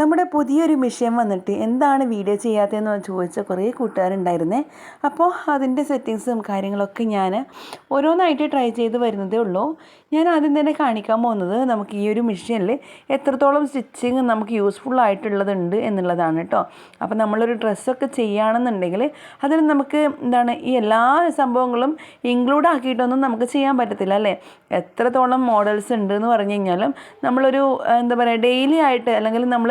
നമ്മുടെ പുതിയൊരു വിഷയം വന്നിട്ട് എന്താണ് വീഡിയോ ചെയ്യാത്തതെന്ന് ചോദിച്ച കുറേ കൂട്ടുകാരുണ്ടായിരുന്നേ. അപ്പോൾ അതിന്റെ സെറ്റിങ്സും കാര്യങ്ങളൊക്കെ ഞാൻ ഓരോന്നായിട്ട് ട്രൈ ചെയ്ത് വരുന്നതേ ഉള്ളൂ. ഞാൻ ആദ്യം തന്നെ കാണിക്കാൻ പോകുന്നത് നമുക്ക് ഈ ഒരു മിഷീനിൽ എത്രത്തോളം സ്റ്റിച്ചിങ് നമുക്ക് യൂസ്ഫുൾ ആയിട്ടുള്ളതുണ്ട് എന്നുള്ളതാണ് കേട്ടോ. അപ്പോൾ നമ്മളൊരു ഡ്രസ്സൊക്കെ ചെയ്യുകയാണെന്നുണ്ടെങ്കിൽ അതിന് നമുക്ക് എന്താണ് ഈ എല്ലാ സംഭവങ്ങളും ഇൻക്ലൂഡ് ആക്കിയിട്ടൊന്നും നമുക്ക് ചെയ്യാൻ പറ്റത്തില്ല അല്ലേ? എത്രത്തോളം മോഡൽസ് ഉണ്ട് എന്ന് പറഞ്ഞു കഴിഞ്ഞാലും നമ്മളൊരു എന്താ പറയുക ഡെയിലി ആയിട്ട് അല്ലെങ്കിൽ നമ്മൾ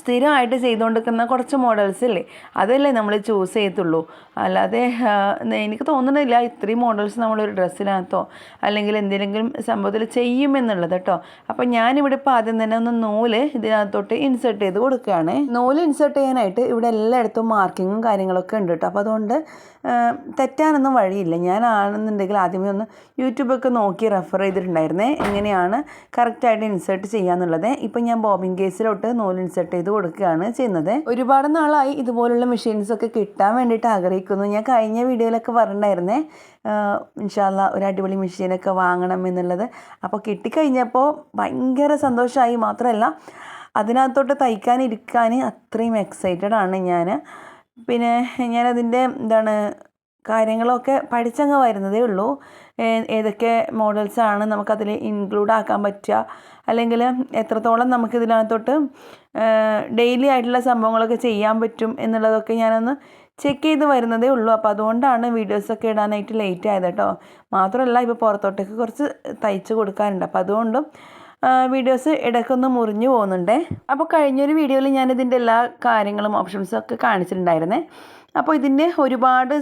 സ്ഥിരമായിട്ട് ചെയ്തുകൊണ്ടിരിക്കുന്ന കുറച്ച് മോഡൽസ് ഇല്ലേ? അതല്ലേ നമ്മൾ ചൂസ് ചെയ്യത്തുള്ളൂ. അല്ലാതെ എനിക്ക് തോന്നുന്നില്ല ഇത്രയും മോഡൽസ് നമ്മളൊരു ഡ്രസ്സിനകത്തോ അല്ലെങ്കിൽ എന്തെങ്കിലും സംഭവത്തിൽ ചെയ്യുമെന്നുള്ളത് കേട്ടോ അപ്പോൾ ഞാനിവിടെ ഇപ്പോൾ ആദ്യം തന്നെ ഒന്ന് നൂൽ ഇതിനകത്തോട്ട് ഇൻസേർട്ട് ചെയ്ത് കൊടുക്കുകയാണ്. നൂൽ ഇൻസേർട്ട് ചെയ്യാനായിട്ട് ഇവിടെ എല്ലായിടത്തും മാർക്കിങ്ങും കാര്യങ്ങളൊക്കെ ഉണ്ട് കേട്ടോ അപ്പോൾ അതുകൊണ്ട് തെറ്റാനൊന്നും വഴിയില്ല. ഞാൻ ആണെന്നുണ്ടെങ്കിൽ ആദ്യമേ ഒന്ന് യൂട്യൂബൊക്കെ നോക്കി റെഫർ ചെയ്തിട്ടുണ്ടായിരുന്നേ. എങ്ങനെയാണ് കറക്റ്റായിട്ട് ഇൻസേർട്ട് ചെയ്യാന്നുള്ളത്. ഇപ്പം ഞാൻ ബോബിൻ കേസിലോട്ട് നൂൽ ഇൻസേർട്ട് ചെയ്ത് കൊടുക്കുകയാണ് ചെയ്യുന്നത്. ഒരുപാട് നാളായി ഇതുപോലുള്ള മെഷീൻസ് ഒക്കെ കിട്ടാൻ വേണ്ടിയിട്ട് ആഗ്രഹിക്കുന്നു. ഞാൻ കഴിഞ്ഞ വീഡിയോയിലൊക്കെ പറഞ്ഞിട്ടുണ്ടായിരുന്നേ ഇൻഷാല്ല ഒരു അടിപൊളി മെഷീനൊക്കെ വാങ്ങണം എന്നുള്ളത്. അപ്പോൾ കിട്ടിക്കഴിഞ്ഞപ്പോൾ ഭയങ്കര സന്തോഷമായി. മാത്രമല്ല അതിനകത്തോട്ട് തയ്ക്കാനിരിക്കാൻ അത്രയും എക്സൈറ്റഡ് ആണ് ഞാൻ പിന്നെ ഞാനതിന്റെ എന്താണ് കാര്യങ്ങളൊക്കെ പഠിച്ചങ്ങ് വരുന്നതേ ഉള്ളൂ. ഏതൊക്കെ മോഡൽസാണ് നമുക്കതിൽ ഇൻക്ലൂഡ് ആക്കാൻ പറ്റുക? അല്ലെങ്കിൽ എത്രത്തോളം നമുക്ക് ഇതിനകത്തോട്ട് ഡെയിലി ആയിട്ടുള്ള സംഭവങ്ങളൊക്കെ ചെയ്യാൻ പറ്റും എന്നുള്ളതൊക്കെ ഞാനൊന്ന് ചെക്ക് ചെയ്ത് വരുന്നതേ ഉള്ളൂ. അപ്പോൾ അതുകൊണ്ടാണ് വീഡിയോസൊക്കെ ഇടാനായിട്ട് ലേറ്റ് ആയത് കേട്ടോ മാത്രമല്ല ഇപ്പോൾ പുറത്തോട്ടേക്ക് കുറച്ച് തയ്ച്ച് കൊടുക്കാനുണ്ട്. അപ്പോൾ അതുകൊണ്ടും വീഡിയോസ് ഇടയ്ക്കൊന്ന് മുറിഞ്ഞു പോകുന്നുണ്ട്. അപ്പോൾ കഴിഞ്ഞൊരു വീഡിയോയിൽ ഞാനിതിന്റെ എല്ലാ കാര്യങ്ങളും ഓപ്ഷൻസും ഒക്കെ കാണിച്ചിട്ടുണ്ടായിരുന്നേ. അപ്പോൾ ഇതിന്റെ ഒരുപാട്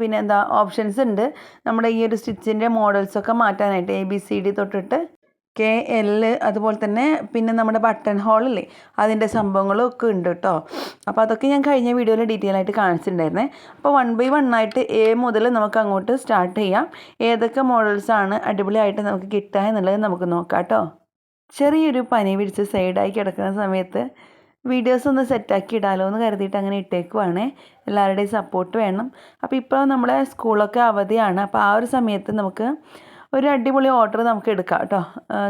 പിന്നെ എന്താ ഓപ്ഷൻസ് ഉണ്ട്. നമ്മുടെ ഈ ഒരു സ്റ്റിച്ചിന്റെ മോഡൽസൊക്കെ മാറ്റാനായിട്ട് എ ബി സി ഡി തൊട്ടിട്ട് കെ എൽ അതുപോലെ തന്നെ പിന്നെ നമ്മുടെ ബട്ടൺ ഹോളില്ലേ അതിന്റെ സംഭവങ്ങളും ഒക്കെ ഉണ്ട് കേട്ടോ അപ്പോൾ അതൊക്കെ ഞാൻ കഴിഞ്ഞ വീഡിയോയിൽ ഡീറ്റെയിൽ ആയിട്ട് കാണിച്ചിട്ടുണ്ടായിരുന്നേ. അപ്പോൾ വൺ ബൈ വൺ ആയിട്ട് എ മുതൽ നമുക്ക് അങ്ങോട്ട് സ്റ്റാർട്ട് ചെയ്യാം. ഏതൊക്കെ മോഡൽസാണ് അടിപൊളിയായിട്ട് നമുക്ക് കിട്ടുക എന്നുള്ളത് നമുക്ക് നോക്കാം കേട്ടോ ചെറിയൊരു പനി പിടിച്ച് സൈഡായി കിടക്കുന്ന സമയത്ത് വീഡിയോസ് ഒന്ന് സെറ്റാക്കി ഇടാലോ എന്ന് കരുതിയിട്ട് അങ്ങനെ ഇട്ടേക്കുവാണേ. എല്ലാവരുടെയും സപ്പോർട്ട് വേണം. അപ്പോൾ ഇപ്പോൾ നമ്മളെ സ്കൂളൊക്കെ അവധിയാണ്. അപ്പോൾ ആ ഒരു സമയത്ത് നമുക്ക് ഒരു അടിപൊളി ഓർഡർ നമുക്ക് എടുക്കാം കേട്ടോ.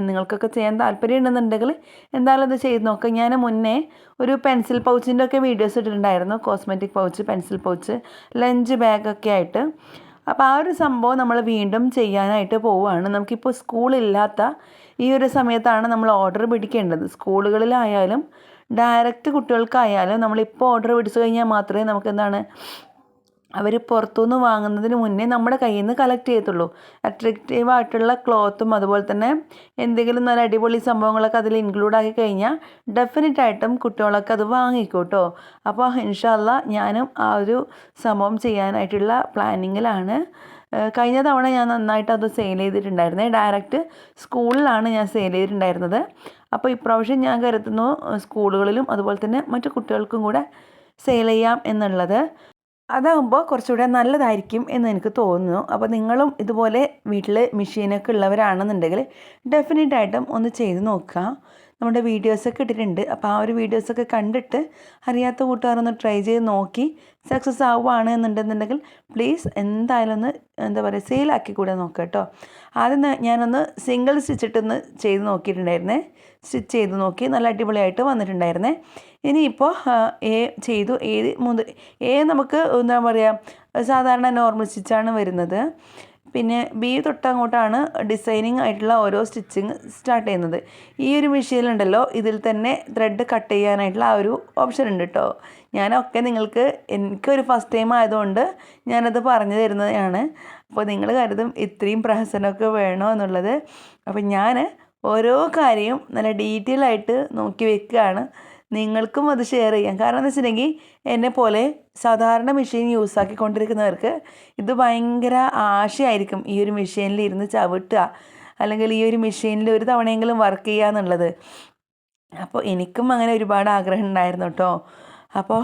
നിങ്ങൾക്കൊക്കെ ചെയ്യാൻ താല്പര്യം ഉണ്ടെന്നുണ്ടെങ്കിൽ എന്തായാലും അത് ചെയ്ത് നോക്കാം. ഞാൻ മുന്നേ ഒരു പെൻസിൽ പൗച്ചിന്റെ ഒക്കെ വീഡിയോസ് ഇട്ടിട്ടുണ്ടായിരുന്നു. Cosmetic pouch pencil pouch lunch ബാഗൊക്കെ ആയിട്ട്. അപ്പോൾ ആ ഒരു സംഭവം നമ്മൾ വീണ്ടും ചെയ്യാനായിട്ട് പോവുകയാണ്. നമുക്കിപ്പോൾ സ്കൂളില്ലാത്ത ഈ ഒരു സമയത്താണ് നമ്മൾ ഓർഡർ പിടിക്കേണ്ടത്. സ്കൂളുകളിലായാലും ഡയറക്റ്റ് കുട്ടികൾക്കായാലും നമ്മളിപ്പോൾ ഓർഡർ പിടിച്ചു കഴിഞ്ഞാൽ മാത്രമേ നമുക്ക് എന്താണ് അവർ പുറത്തുനിന്ന് വാങ്ങുന്നതിന് മുന്നേ നമ്മുടെ കയ്യിൽ നിന്ന് കളക്ട് ചെയ്യത്തുള്ളൂ. അട്രാക്റ്റീവ് ആയിട്ടുള്ള ക്ലോത്തും അതുപോലെ തന്നെ എന്തെങ്കിലും നല്ല അടിപൊളി സംഭവങ്ങളൊക്കെ അതിൽ ഇൻക്ലൂഡ് ആക്കി കഴിഞ്ഞാൽ ഡെഫിനറ്റ് ആയിട്ടും കുട്ടികളൊക്കെ അത് വാങ്ങിക്കും കേട്ടോ അപ്പോൾ ഇൻഷാല്ല ഞാനും ആ ഒരു സംഭവം ചെയ്യാനായിട്ടുള്ള പ്ലാനിങ്ങിലാണ് കഴിഞ്ഞ തവണ ഞാൻ നന്നായിട്ട് അത് സെയിൽ ചെയ്തിട്ടുണ്ടായിരുന്നേ. ഡയറക്റ്റ് സ്കൂളിലാണ് ഞാൻ സെയിൽ ചെയ്തിട്ടുണ്ടായിരുന്നത്. അപ്പോൾ ഇപ്രാവശ്യം ഞാൻ കരുതുന്നു സ്കൂളുകളിലും അതുപോലെ തന്നെ മറ്റു കുട്ടികൾക്കും കൂടെ സെയിൽ ചെയ്യാം എന്നുള്ളത്. അതാകുമ്പോൾ കുറച്ചുകൂടെ നല്ലതായിരിക്കും എന്ന് എനിക്ക് തോന്നുന്നു. അപ്പോൾ നിങ്ങളും ഇതുപോലെ വീട്ടിൽ മെഷീനൊക്കെ ഉള്ളവരാണെന്നുണ്ടെങ്കിൽ ഡെഫിനറ്റായിട്ടും ഒന്ന് ചെയ്ത് നോക്കുക. നമ്മുടെ വീഡിയോസൊക്കെ ഇട്ടിട്ടുണ്ട്. അപ്പോൾ ആ ഒരു വീഡിയോസൊക്കെ കണ്ടിട്ട് അറിയാത്ത കൂട്ടുകാരൊന്ന് ട്രൈ ചെയ്ത് നോക്കി സക്സസ് ആവുകയാണ് എന്നുണ്ടെന്നുണ്ടെങ്കിൽ പ്ലീസ് എന്തായാലും ഒന്ന് എന്താ പറയുക സെയിലാക്കി കൂടെ നോക്കുക കേട്ടോ. ആദ്യം ഞാനൊന്ന് സിംഗിൾ സ്റ്റിച്ച് സ്റ്റിച്ചിട്ടൊന്ന് ചെയ്ത് നോക്കിയിട്ടുണ്ടായിരുന്നേ. സ്റ്റിച്ച് ചെയ്ത് നോക്കി നല്ല അടിപൊളിയായിട്ട് വന്നിട്ടുണ്ടായിരുന്നേ. ഇനിയിപ്പോൾ എ ചെയ്തു. ഏത് മുതൽ എ നമുക്ക് എന്താ പറയുക സാധാരണ നോർമൽ സ്റ്റിച്ചാണ് വരുന്നത്. പിന്നെ ബി തൊട്ടങ്ങോട്ടാണ് ഡിസൈനിങ് ആയിട്ടുള്ള ഓരോ സ്റ്റിച്ചിങ് സ്റ്റാർട്ട് ചെയ്യുന്നത്. ഈ ഒരു മെഷീനിലുണ്ടല്ലോ ഇതിൽ തന്നെ ത്രെഡ് കട്ട് ചെയ്യാനായിട്ടുള്ള ആ ഒരു ഓപ്ഷൻ ഉണ്ട് കേട്ടോ ഞാനൊക്കെ നിങ്ങൾക്ക് എനിക്കൊരു ഫസ്റ്റ് ടൈം ആയതുകൊണ്ട് ഞാനത് പറഞ്ഞു തരുന്നതാണ്. അപ്പോൾ നിങ്ങൾ കരുതും ഇത്രയും പ്രഹസനമൊക്കെ വേണോ എന്നുള്ളത്. അപ്പോൾ ഞാൻ ഓരോ കാര്യവും നല്ല ഡീറ്റെയിൽ ആയിട്ട് നോക്കി വെക്കുകയാണ്. നിങ്ങൾക്കും അത് ഷെയർ ചെയ്യാം. കാരണം എന്ന് വെച്ചിട്ടുണ്ടെങ്കിൽ എന്നെ പോലെ സാധാരണ മെഷീൻ യൂസ് ആക്കിക്കൊണ്ടിരിക്കുന്നവർക്ക് ഇത് ഭയങ്കര ആശയായിരിക്കും ഈ ഒരു മെഷീനിൽ ഇരുന്ന് ചവിട്ടുക. അല്ലെങ്കിൽ ഈ ഒരു മെഷീനിൽ ഒരു തവണയെങ്കിലും വർക്ക് ചെയ്യുക എന്നുള്ളത് അപ്പോൾ എനിക്കും അങ്ങനെ ഒരുപാട് ആഗ്രഹം ഉണ്ടായിരുന്നു കേട്ടോ അപ്പോൾ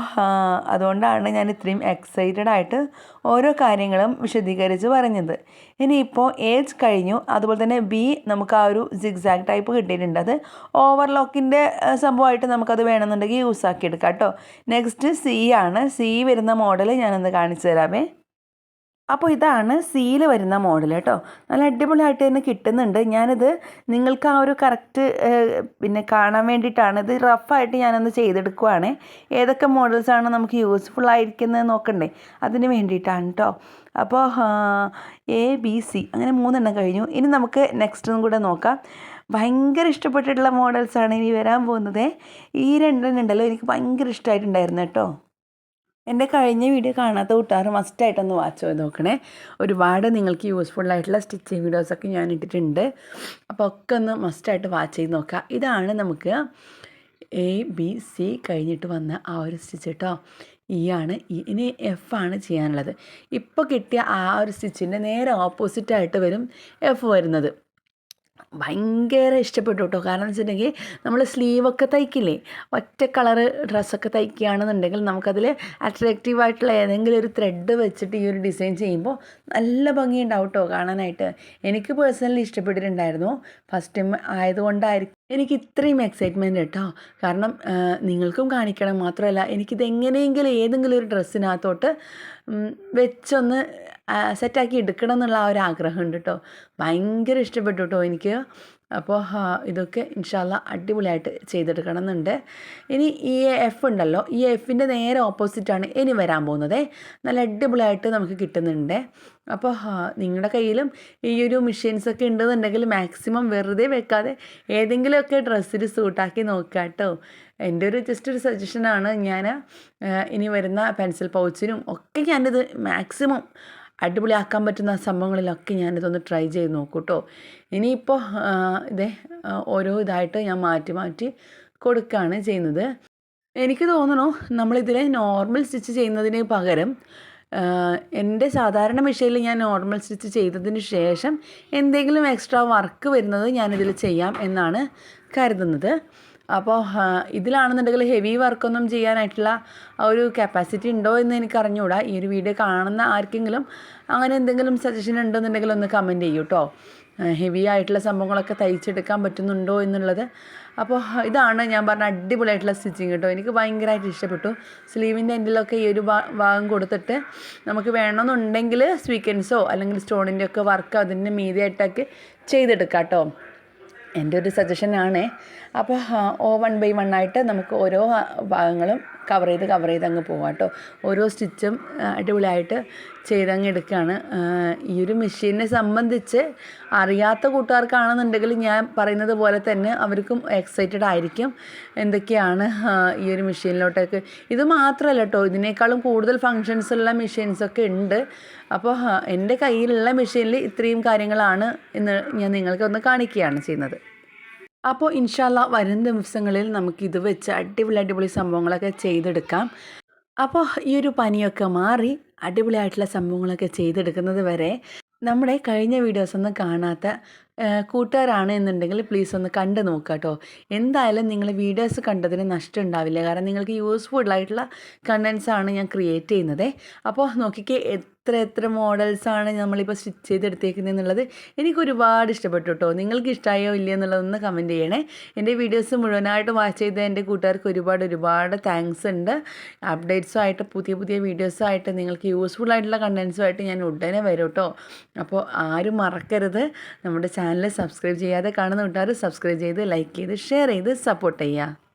അതുകൊണ്ടാണ് ഞാൻ ഇത്രയും എക്സൈറ്റഡ് ആയിട്ട് ഓരോ കാര്യങ്ങളും വിശദീകരിച്ച് പറഞ്ഞത്. ഇനിയിപ്പോൾ ഏജ് കഴിഞ്ഞു. അതുപോലെ തന്നെ ബി നമുക്ക് ആ ഒരു സിഗ്സാഗ് ടൈപ്പ് കിട്ടിയിട്ടുണ്ട്. അത് ഓവർലോക്കിന്റെ സംഭവമായിട്ട് നമുക്കത് വേണമെന്നുണ്ടെങ്കിൽ യൂസ് ആക്കി എടുക്കാം കേട്ടോ. നെക്സ്റ്റ് സി ആണ്. സി വരുന്ന മോഡൽ ഞാനൊന്ന് കാണിച്ചു തരാമേ. അപ്പോൾ ഇതാണ് സീൽ വരുന്ന മോഡൽ കേട്ടോ. നല്ല അടിപൊളിയായിട്ട് തന്നെ കിട്ടുന്നുണ്ട്. ഞാനിത് നിങ്ങൾക്ക് ആ ഒരു കറക്റ്റ് പിന്നെ കാണാൻ വേണ്ടിയിട്ടാണ്. ഇത് റഫായിട്ട് ഞാനൊന്ന് ചെയ്തെടുക്കുവാണ്. ഏതൊക്കെ മോഡൽസാണ് നമുക്ക് യൂസ്ഫുൾ ആയിരിക്കുന്നത് നോക്കണ്ടേ. അതിന് വേണ്ടിയിട്ടാണ് കേട്ടോ അപ്പോൾ എ ബി സി അങ്ങനെ മൂന്നെണ്ണം കഴിഞ്ഞു. ഇനി നമുക്ക് നെക്സ്റ്റും കൂടെ നോക്കാം. ഭയങ്കര ഇഷ്ടപ്പെട്ടിട്ടുള്ള മോഡൽസാണ് ഇനി വരാൻ പോകുന്നത്. ഈ രണ്ടെണ്ണം ഉണ്ടല്ലോ. എനിക്ക് ഭയങ്കര ഇഷ്ടമായിട്ടുണ്ടായിരുന്നു കേട്ടോ. എന്റെ കഴിഞ്ഞ വീഡിയോ കാണാത്ത കൂട്ടുകാർ മസ്റ്റായിട്ടൊന്ന് വാച്ച് ചെയ്ത് നോക്കണേ. ഒരുപാട് നിങ്ങൾക്ക് യൂസ്ഫുൾ ആയിട്ടുള്ള സ്റ്റിച്ചിങ് വീഡിയോസൊക്കെ ഞാൻ ഇട്ടിട്ടുണ്ട്. അപ്പോൾ ഒക്കെ ഒന്ന് മസ്റ്റായിട്ട് വാച്ച് ചെയ്ത് നോക്കുക. ഇതാണ് നമുക്ക് എ ബി സി കഴിഞ്ഞിട്ട് വന്ന ആ ഒരു സ്റ്റിച്ച് കേട്ടോ ഈ ആണ്. ഈ ഇനി എഫ് ആണ് ചെയ്യാനുള്ളത്. ഇപ്പോൾ കിട്ടിയ ആ ഒരു സ്റ്റിച്ചിന്റെ നേരെ ഓപ്പോസിറ്റായിട്ട് വരും എഫ് വരുന്നത്. ഭയങ്കര ഇഷ്ടപ്പെട്ടു കേട്ടോ. കാരണം വെച്ചിട്ടുണ്ടെങ്കിൽ നമ്മൾ സ്ലീവൊക്കെ തയ്ക്കില്ലേ? ഒറ്റ കളറ് ഡ്രസ്സൊക്കെ തയ്ക്കുകയാണെന്നുണ്ടെങ്കിൽ നമുക്കതിൽ അട്രാക്റ്റീവ് ആയിട്ടുള്ള ഏതെങ്കിലും ഒരു ത്രെഡ് വെച്ചിട്ട് ഈ ഒരു ഡിസൈൻ ചെയ്യുമ്പോൾ നല്ല ഭംഗിയുണ്ടാവും കേട്ടോ കാണാനായിട്ട്. എനിക്ക് പേഴ്സണലി ഇഷ്ടപ്പെട്ടിട്ടുണ്ടായിരുന്നു. ഫസ്റ്റ് ടൈം ആയതുകൊണ്ടായിരിക്കും എനിക്ക് ഇത്രയും എക്സൈറ്റ്മെന്റ് കേട്ടോ കാരണം നിങ്ങൾക്കും കാണിക്കണം മാത്രമല്ല എനിക്കിത് എങ്ങനെയെങ്കിലും ഏതെങ്കിലും ഒരു ഡ്രസ്സിനകത്തോട്ട് വെച്ചൊന്ന് സെറ്റാക്കി എടുക്കണം എന്നുള്ള ആ ഒരു ആഗ്രഹമുണ്ട് കേട്ടോ ഭയങ്കര ഇഷ്ടപ്പെട്ടു കേട്ടോ എനിക്ക്. അപ്പോൾ ഇതൊക്കെ ഇൻഷാല്ല അടിപൊളിയായിട്ട് ചെയ്തെടുക്കണം എന്നുണ്ട് ഇനി ഈ എഫ് ഉണ്ടല്ലോ ഈ എഫിന്റെ നേരെ ഓപ്പോസിറ്റാണ് ഇനി വരാൻ പോകുന്നത്. നല്ല അടിപൊളിയായിട്ട് നമുക്ക് കിട്ടുന്നുണ്ട്. അപ്പോൾ നിങ്ങളുടെ കയ്യിലും ഈ ഒരു മെഷീൻസൊക്കെ ഉണ്ടെന്നുണ്ടെങ്കിൽ മാക്സിമം വെറുതെ വെക്കാതെ ഏതെങ്കിലുമൊക്കെ ഡ്രസ്സിൽ സൂട്ടാക്കി നോക്കുക കേട്ടോ. എന്റെ ഒരു ജസ്റ്റ് ഒരു സജഷനാണ് ഞാൻ ഇനി വരുന്ന പെൻസിൽ പൗച്ചിനും ഒക്കെ ഞാനിത് മാക്സിമം അടിപൊളിയാക്കാൻ പറ്റുന്ന സംഭവങ്ങളിലൊക്കെ ഞാനിതൊന്ന് ട്രൈ ചെയ്ത് നോക്കൂ കേട്ടോ ഇനിയിപ്പോൾ ഇതേ ഓരോ ഇതായിട്ട് ഞാൻ മാറ്റി മാറ്റി കൊടുക്കുകയാണ് ചെയ്യുന്നത്. എനിക്ക് തോന്നണു നമ്മളിതിൽ നോർമൽ സ്റ്റിച്ച് ചെയ്യുന്നതിന് പകരം എന്റെ സാധാരണ മെഷീനിൽ ഞാൻ നോർമൽ സ്റ്റിച്ച് ചെയ്തതിന് ശേഷം എന്തെങ്കിലും എക്സ്ട്രാ വർക്ക് വരുന്നത് ഞാനിതിൽ ചെയ്യാം എന്നാണ് കരുതുന്നത്. അപ്പോൾ ഇതിലാണെന്നുണ്ടെങ്കിൽ ഹെവി വർക്കൊന്നും ചെയ്യാനായിട്ടുള്ള ഒരു കപ്പാസിറ്റി ഉണ്ടോ എന്ന് എനിക്ക് അറിഞ്ഞുകൂടാ ഈ ഒരു വീഡിയോ കാണുന്ന ആർക്കെങ്കിലും അങ്ങനെ എന്തെങ്കിലും സജഷൻ ഉണ്ടെന്നുണ്ടെങ്കിൽ ഒന്ന് കമന്റ് ചെയ്യൂ കേട്ടോ ഹെവി ആയിട്ടുള്ള സംഭവങ്ങളൊക്കെ തയ്ച്ചെടുക്കാൻ പറ്റുന്നുണ്ടോ എന്നുള്ളത്. അപ്പോൾ ഇതാണ് ഞാൻ പറഞ്ഞ അടിപൊളിയായിട്ടുള്ള സ്റ്റിച്ചിങ് കേട്ടോ എനിക്ക് ഭയങ്കരമായിട്ട് ഇഷ്ടപ്പെട്ടു. സ്ലീവിന്റെ എൻഡിലൊക്കെ ഈ ഒരു ഭാഗം കൊടുത്തിട്ട് നമുക്ക് വേണമെന്നുണ്ടെങ്കിൽ സ്വീക്കൻസോ അല്ലെങ്കിൽ സ്റ്റോണിന്റെ ഒക്കെ വർക്ക് അതിന്റെ മീതിയായിട്ടൊക്കെ ചെയ്തെടുക്കാം കേട്ടോ എന്റെ ഒരു സജഷനാണ് അപ്പോൾ ഓ വൺ ബൈ വൺ ആയിട്ട് നമുക്ക് ഓരോ ഭാഗങ്ങളും കവർ ചെയ്ത് കവർ ചെയ്ത് അങ്ങ് പോകാം കേട്ടോ ഓരോ സ്റ്റിച്ചും അടിപൊളിയായിട്ട് ചെയ്തങ്ങ് എടുക്കുകയാണ് ഈ ഒരു മെഷീനെ സംബന്ധിച്ച് അറിയാത്ത കൂട്ടുകാർക്കാണെന്നുണ്ടെങ്കിൽ ഞാൻ പറയുന്നത് പോലെ തന്നെ അവർക്കും എക്സൈറ്റഡ് ആയിരിക്കും എന്തൊക്കെയാണ് ഈ ഒരു മെഷീനിലോട്ടൊക്കെ. ഇത് മാത്രമല്ല കേട്ടോ ഇതിനേക്കാളും കൂടുതൽ ഫങ്ഷൻസ് ഉള്ള മെഷീൻസൊക്കെ ഉണ്ട്. അപ്പോൾ എന്റെ കയ്യിലുള്ള മെഷീനിൽ ഇത്രയും കാര്യങ്ങളാണ് എന്ന് ഞാൻ നിങ്ങൾക്ക് ഒന്ന് കാണിക്കുകയാണ് ചെയ്യുന്നത്. അപ്പോൾ ഇൻഷാല്ല വരും ദിവസങ്ങളിൽ നമുക്ക് ഇത് വെച്ച് അടിപൊളി അടിപൊളി സംഭവങ്ങളൊക്കെ ചെയ്തെടുക്കാം. അപ്പോൾ ഈ ഒരു പനിയൊക്കെ മാറി അടിപൊളിയായിട്ടുള്ള സംഭവങ്ങളൊക്കെ ചെയ്തെടുക്കുന്നത് വരെ നമ്മുടെ കഴിഞ്ഞ വീഡിയോസ് ഒന്നും കാണാത്ത കൂട്ടുകാരാണ് എന്നുണ്ടെങ്കിൽ പ്ലീസ് ഒന്ന് കണ്ടു നോക്കുക കേട്ടോ എന്തായാലും നിങ്ങൾ വീഡിയോസ് കണ്ടതിന് നഷ്ടം ഉണ്ടാവില്ല. കാരണം നിങ്ങൾക്ക് യൂസ്ഫുൾ ആയിട്ടുള്ള കണ്ടൻസ് ആണ് ഞാൻ ക്രിയേറ്റ് ചെയ്യുന്നത്. അപ്പോൾ നോക്കിക്കേ എത്ര എത്ര മോഡൽസാണ് നമ്മളിപ്പോൾ സ്റ്റിച്ച് ചെയ്തെടുത്തേക്കുന്നത് എന്നുള്ളത് എനിക്ക് ഒരുപാട് ഇഷ്ടപ്പെട്ടു കേട്ടോ നിങ്ങൾക്ക് ഇഷ്ടമായോ ഇല്ലയോ എന്നുള്ളതൊന്ന് കമന്റ് ചെയ്യണേ. എന്റെ വീഡിയോസ് മുഴുവനായിട്ട് വാച്ച് ചെയ്ത എന്റെ കൂട്ടുകാർക്ക് ഒരുപാട് ഒരുപാട് താങ്ക്സ് ഉണ്ട്. അപ്ഡേറ്റ്സുമായിട്ട് പുതിയ പുതിയ വീഡിയോസുമായിട്ട് നിങ്ങൾക്ക് യൂസ്ഫുൾ ആയിട്ടുള്ള കണ്ടൻസുമായിട്ട് ഞാൻ ഉടനെ വരും കേട്ടോ അപ്പോൾ ആരും മറക്കരുത്. നമ്മുടെ ചാനൽ സബ്സ്ക്രൈബ് ചെയ്യാതെ കാണുന്ന കൂട്ടുകാർ സബ്സ്ക്രൈബ് ചെയ്ത് ലൈക്ക് ചെയ്ത് ഷെയർ ചെയ്ത് സപ്പോർട്ട് ചെയ്യുക.